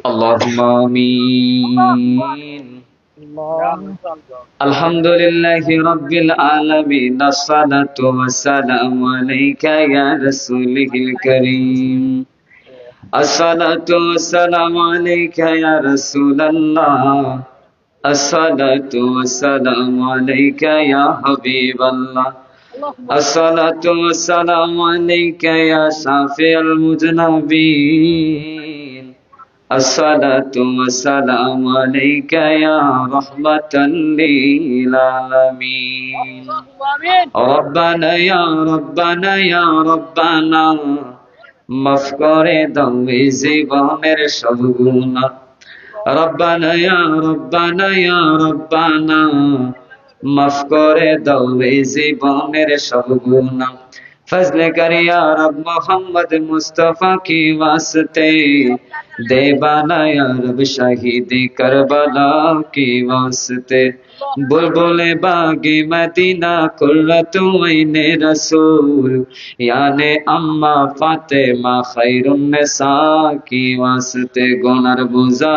اللهم آمين الحمد لله رب العالمين الصلاة والسلام عليك يا رسوله الكريم الصلاة والسلام عليك يا رسول الله الصلاة والسلام عليك يا حبيب الله الصلاة والسلام عليك يا شافي المذنبين الصلاة والسلام عليك يا رحمة للعالمين ربنا يا ربنا يا ربنا মাফ করে দাও জীবনের সব গুণা রব্বানা রব্বানা মাফ করে দাও জীবনের সব ফজলে করিয়া রব মোহাম্মদ মুস্তফা কি ওয়াস্তে वास्ते दे बाला या रब शहीदी करबला की वास्ते बुलबुले बागे मदीना कुर्रतु ऐने रसूल याने अम्मा फातेमा खैरुन निसा की वास्ते गुनार बुझा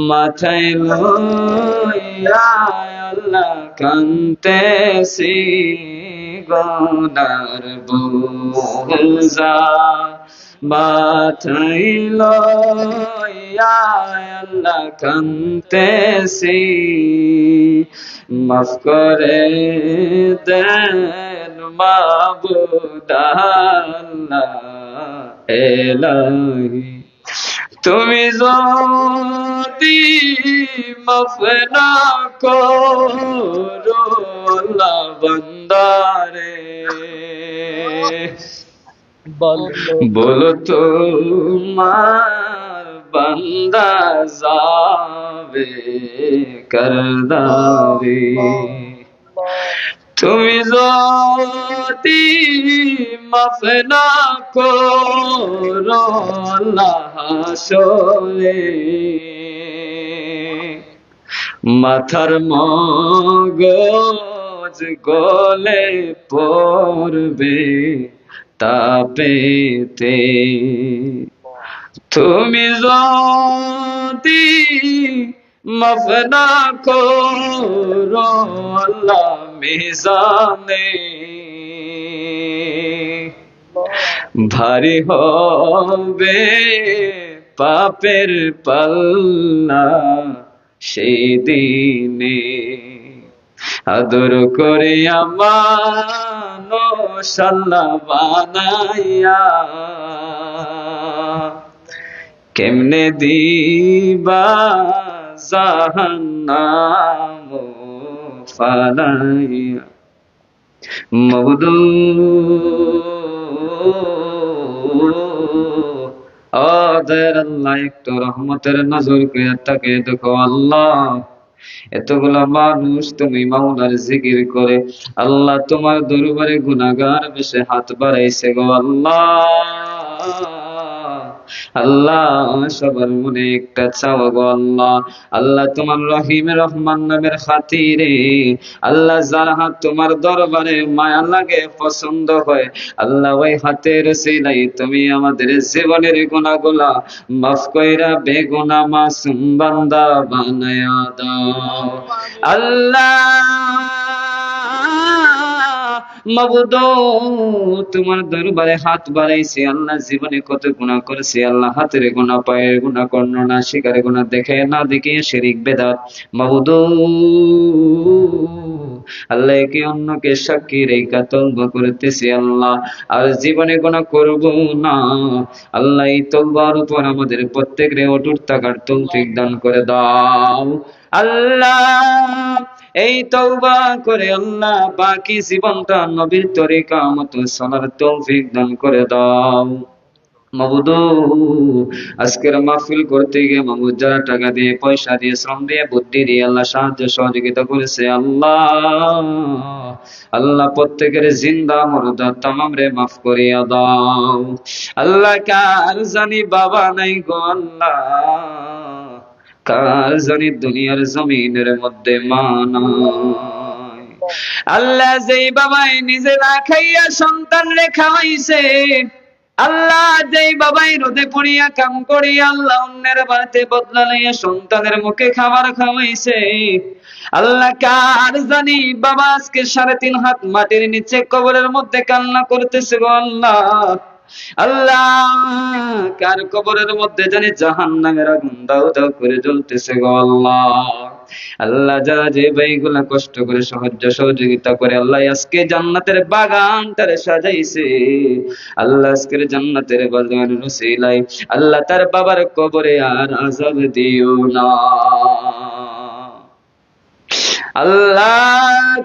মাথায় লইয়া আল্লাহ কান্তেছি গনার বুঝা লইয়া আল্লাহ কান্তেছি। মাফ করে দেন মাবুদাল্লাহ এলাহি। তুমি যদি মাফ না করো, আল্লাহ বন্দারে। বলো তোমার বান্দা যাবে করদারে তুমি যদি মাফ না করো হাসরে মাথার মগজ গলে পড়বে। তাপেতে তুমি যদি মাফ না করো, আল্লাহ মিজানে। ভারী হবে পাপের পাল্লা সেই দিনে। আদর করে আমার সাল্লা বানাইয়া। কেমনে দিবা জাহান্নাম ফালাইয়া। মবদু আদের আল্লাহ, একটু রহমতের নজর করে তাকে দেখো আল্লাহ। এতগুলা মানুষ তুমি মাওলার জিকির করে, আল্লাহ তোমার দরবারে গুনাগার বেশে হাত বাড়াইছে গো আল্লাহ। আল্লাহ সবার মনে একটা চাওয়া গো আল্লাহ। আল্লাহ তোমার রহিম রহমান নামের খাতিরে। আল্লাহ যার হাত তোমার দরবারে মায়া লাগে, পছন্দ হয়, আল্লাহ ওই হাতের সিলাই তুমি আমাদের জীবনের গুণাগুলা মাফ কইরা বেগুনা মাসুম বান্দা বানায়া দাও। আল্লাহ তোমার দরবারে হাত বাড়াইছি। আল্লাহ জীবনে কত গুণা করেছি। আল্লাহ হাতের গুণা পায়ের গুণা কর্ণনা শিকারে গুণা দেখে না দেখে শিরিক বেদাত। মাবুদ, আল্লাহ একে অন্যকে সাক্ষী রেখা তলব করতেছি আল্লাহ। আর জীবনে গুণা করব না। আল্লাহ এই তলবার উপর আমাদের প্রত্যেকের অটুট থাকার তৌফিক দান করে দাও। আল্লাহ এই তওবা করে আল্লাহ বাকি জীবনটা নবীর তরিকা মতো চলার তৌফিক দান করে দাও। আজকের মাহফিল করতে গিয়ে মাবুদ যারা টাকা দিয়ে, পয়সা দিয়ে, শ্রম দিয়ে, বুদ্ধি দিয়ে আল্লাহ সাহায্য সহযোগিতা করেছে, আল্লাহ। আল্লাহ প্রত্যেকের জিন্দা মরদা তামাম রে মাফ করিয়া দাও। আল্লাহ কার জানি বাবা নাই গো আল্লাহ। কার জানি দুনিয়ার জমিনের মধ্যে মানায় আল্লাহ যেই বাবাই নিজে না খাইয়া সন্তান রে খাওয়াইছে আল্লাহ যেই বাবাই রোদে পড়িয়া কাম করিয়া আল্লাহ অন্যের বাড়িতে বদলা লইয়া সন্তানের মুখে খাবার খাওয়াইছে। আল্লাহ কার জানি বাবা আজকে সাড়ে তিন হাত মাটির নিচে কবরের মধ্যে কান্না করতেছে গো আল্লাহ। আল্লাহ, কার কবরের মধ্যে জানি জাহান নামের আগুন দাও দাও করে জ্বলতেছে গো আল্লাহ। আল্লাহ যারা যে ভাইগুলা কষ্ট করে সাহায্য সহযোগিতা করে, আল্লাহ আজকে জান্নাতের বাগানটারে সাজাইছে। আল্লাহ আজকের জান্নাতের বাগান রুসিলাই আল্লাহ তার বাবার কবরে আর আজাব দিও না। আল্লাহ,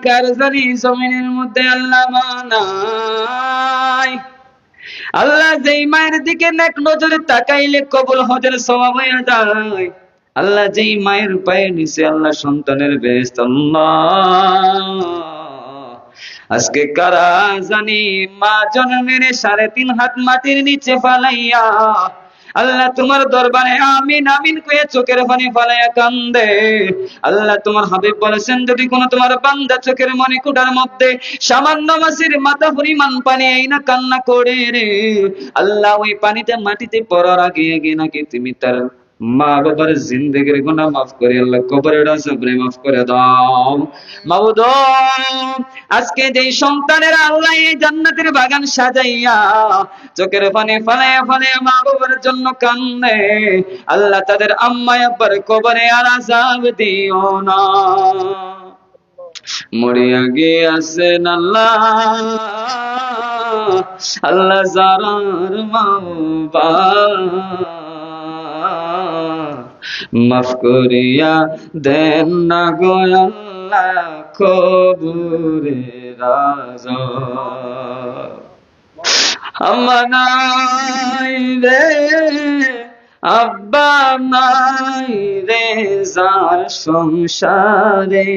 কার জানি জমিনের মধ্যে আল্লাহ মানাই আল্লাহ যেই মায়ের দিকে নেক নজরে তাকাইলে কবুল হজের স্বভাব হয়ে যায়। আল্লাহ যেই মায়ের পায়ে নিচে আল্লাহ সন্তানের বেস্ত আজকে কারা জানি মা জন্মের সাড়ে তিন হাত মাটির নিচে ফালাইয়া আল্লাহ তোমার দরবারে আমিন আমিন কয়ে চোখের পানি ফালাইয়া কান্দে। আল্লাহ তোমার হাবিব বলেছেন, যদি কোনো তোমার বান্দা চোখের মনে কুটার মধ্যে সামান্য মাসির মাথা পরিমাণ পানি এই না কান্না করে রে, আল্লাহ ওই পানিতে মাটিতে পড়ার আগে আগে নাকি তুমি তার মা বাবার জিন্দগির গুনাহ মাফ করে, আল্লাহ কবরের আযাবরে মাফ করে দাও। মাবুদ আজকে যেই সন্তানের আল্লাহ এই জান্নাতের বাগান সাজাইয়া চোখের পানি ফালাইয়া ফালাইয়া মা বাবার জন্য কান্দে, আল্লাহ তাদের আম্মা আব্বার কবরে আর আযাব দিও না। মরিয়া গিয়াছেন আল্লাহ আল্লাহ জারার মাওবা মাফ করিয়া দেন না গো আল্লাহ কবুরে রাজা। আম্মা নাই রে, আব্বা নাই রে, যার সংসারে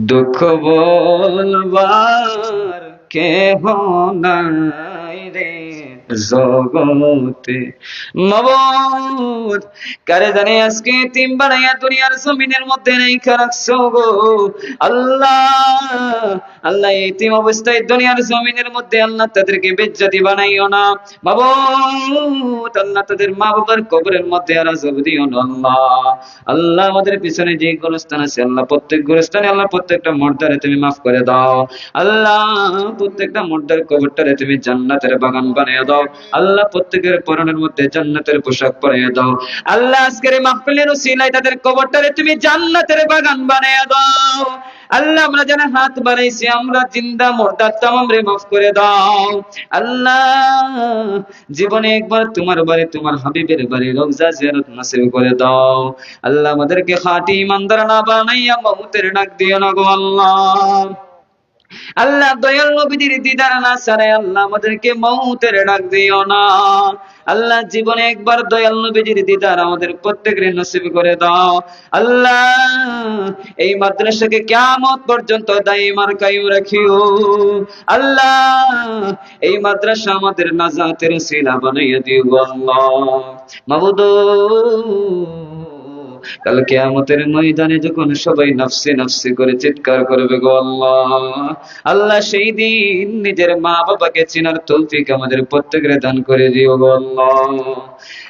দুঃখ বলবার কেহ নাই। জগতে। মবুদ কারে জানে আজকে তিন বাড়াইয়া দুনিয়ার জমিনের মধ্যে নেই রাখছো গো? আল্লাহ আল্লাহ এতিম অবস্থায় দুনিয়ার জমিনের মধ্যে আল্লাহ তাদেরকে বেজ্জাতি বানাইও না। মাবুদ আল্লাহ তাদের মা বাবার কবরের মধ্যে আর আজব দিও না আল্লাহ। আল্লাহ আমাদের পিছনে যে গোরস্থান আছে, আল্লাহ প্রত্যেক গোরস্থানে আল্লাহ প্রত্যেকটা মর্দারে তুমি মাফ করে দাও। আল্লাহ প্রত্যেকটা মর্দার কবরটারে তুমি জান্নাতের বাগান বানিয়ে দাও। আল্লাহ প্রত্যেকের পরনের মধ্যে জান্নাতের পোশাক পরিয়ে দাও। আল্লাহ আজকের মাহফিলের উসিলায় তাদের কবরটারে তুমি জান্নাতের বাগান বানিয়ে দাও। আল্লাহ, আমরা যারা হাত বাড়াইছি, আমরা জিন্দা মোরদার তামাম রে মাফ করে দাও। আল্লাহ, জীবনে একবার তোমার বাড়ি, তোমার হাবিবের বাড়ি রোজা জিয়ারত নসিব করে দাও। আল্লাহ আমাদেরকে খাঁটি ইমানদার না বানাইয়া মামুতের ডাক দিও না গো আল্লাহ। আল্লাহ দয়াল নবীদের দিদার না ছাড়াই আল্লাহ আমাদেরকে মৌতের ডাক দিও না। আল্লাহ জীবনে একবার দয়াল নবীজির দিদার আমাদের প্রত্যেকের নসিব করে দাও। আল্লাহ, এই মাদ্রাসাকে কিয়ামত পর্যন্ত দাইমার কায়ু রাখিও। আল্লাহ, এই মাদ্রাসা আমাদের নাজাতের সিলা বানাইয়া দিও আল্লাহ। মাবুদ কাল কেয়ামতের ময়দানে যখন সবাই নফসে নফসে করে চিৎকার করবে গো আল্লাহ আল্লাহ সেই দিন নিজের মা বাবাকে চেনার তৌফিক আমাদের প্রত্যেকের দান করে দিও গো আল্লাহ।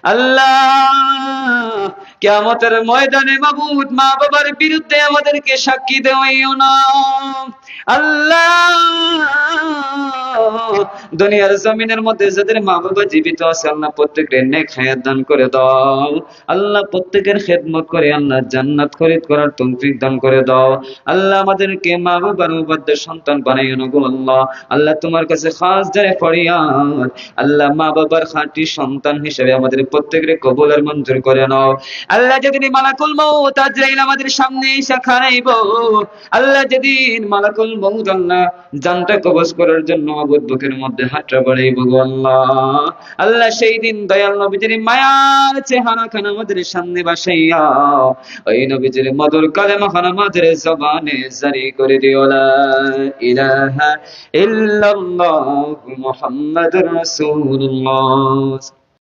আল্লাহ, কেয়ামতের ময়দানে মাবুদ মা বাবার বিরুদ্ধে আমাদেরকে সাক্ষী দেওয়াইও না। আল্লাহ দুনিয়ার জমিনের মধ্যে যাদের মা বাবা জীবিত আছে, আল্লাহ প্রত্যেকের নেক হায়াত দান করে দাও। আল্লাহ প্রত্যেকের খেদমত করে, আল্লাহ জান্নাত খরিদ করার তৌফিক দান করে দাও। আল্লাহ আমাদেরকে মা বাবার উপাদ্য সন্তান বানাইও গো আল্লাহ। আল্লাহ তোমার কাছে খাস যায় ফরিয়াদ, আল্লাহ মা বাবার খাঁটি সন্তান হিসেবে আমাদের প্রত্যেকের কবুল আর মঞ্জুর করে নাও। আল্লাহ যেদিন মালাকুল মৌত আজরাইল আমাদের সামনে এসে খারাইব আল্লাহ যেদিন মালাকুল মৌত আল্লাহ জানটা কবজ করার জন্য অবুধ বুকের মধ্যে হাতটা পড়ে বলব, আল্লাহ আল্লাহ সেই দিন দয়াল নবীজির মায়ার চেহারা খান আমাদের সামনে বাসাইয়া ওই নবীজির মধুর কালেমা খান আমাদের জবানে জারি করে দিও, লা ইলাহা ইল্লাল্লাহ মুহাম্মাদুর রাসূলুল্লাহ।